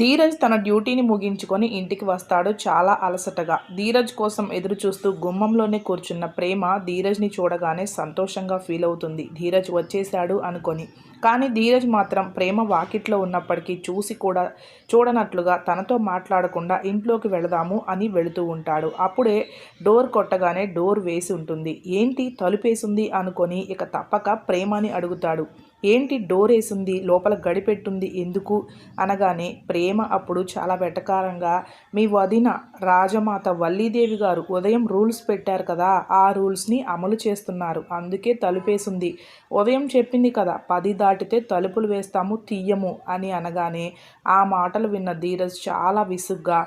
ధీరజ్ తన డ్యూటీని ముగించుకొని ఇంటికి వస్తాడు చాలా అలసటగా. ధీరజ్ కోసం ఎదురు చూస్తూ గుమ్మంలోనే కూర్చున్న ప్రేమ ధీరజ్ని చూడగానే సంతోషంగా ఫీల్ అవుతుంది. ధీరజ్ వచ్చేశాడు అనుకొని. కానీ ధీరజ్ మాత్రం ప్రేమ వాకిట్లో ఉన్నప్పటికీ చూసి కూడా చూడనట్లుగా తనతో మాట్లాడకుండా ఇంట్లోకి వెళదాము అని వెళుతూ ఉంటాడు. అప్పుడే డోర్ కొట్టగానే డోర్ వేసి ఉంటుంది. ఏంటి తలుపేసింది అనుకొని ఇక తప్పక ప్రేమని అడుగుతాడు. ఏంటి డోర్ వేసింది లోపల గడిపెట్టుంది ఎందుకు? అనగానే ప్రేమ అప్పుడు చాలా వెటకారంగా మీ వదిన రాజమాత వల్లీదేవి గారు ఉదయం రూల్స్ పెట్టారు కదా ఆ రూల్స్ని అమలు చేస్తున్నారు అందుకే తలుపేసింది. ఉదయం చెప్పింది కదా పది దాటితే తలుపులు వేస్తాము తీయము అని అనగానే ఆ మాటలు విన్న ధీరజ్ చాలా విసుగ్గా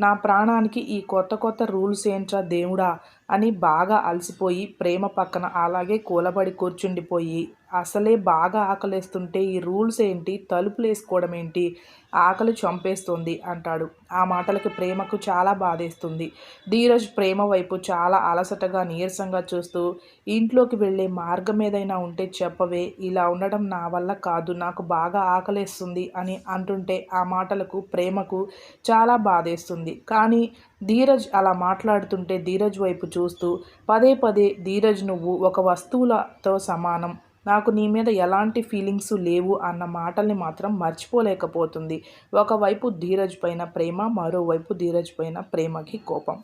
నా ప్రాణానికి ఈ కొత్త కొత్త రూల్స్ ఏంట్రా దేవుడా అని బాగా అలసిపోయి ప్రేమ పక్కన అలాగే కూలబడి కూర్చుండిపోయి అసలే బాగా ఆకలేస్తుంటే ఈ రూల్స్ ఏంటి? తలుపులు వేసుకోవడం ఏంటి? ఆకలి చంపేస్తుంది అంటాడు. ఆ మాటలకి ప్రేమకు చాలా బాధేస్తుంది. ధీరజ్ ప్రేమ వైపు చాలా అలసటగా నీరసంగా చూస్తూ ఇంట్లోకి వెళ్ళే మార్గం ఏదైనా ఉంటే చెప్పవే ఇలా ఉండడం నా వల్ల కాదు నాకు బాగా ఆకలేస్తుంది అని అంటుంటే ఆ మాటలకు ప్రేమకు చాలా బాధేస్తుంది. కానీ ధీరజ్ అలా మాట్లాడుతుంటే ధీరజ్ వైపు చూస్తూ పదే పదే ధీరజ్ నువ్వు ఒక వస్తువులతో సమానం. నాకు నీ మీద ఎలాంటి ఫీలింగ్స్ లేవు అన్న మాటల్ని మాత్రం మర్చిపోలేకపోతుంది. ఒకవైపు ధీరజ్ పైన ప్రేమ మరోవైపు ధీరజ్ పైన ప్రేమకి కోపం.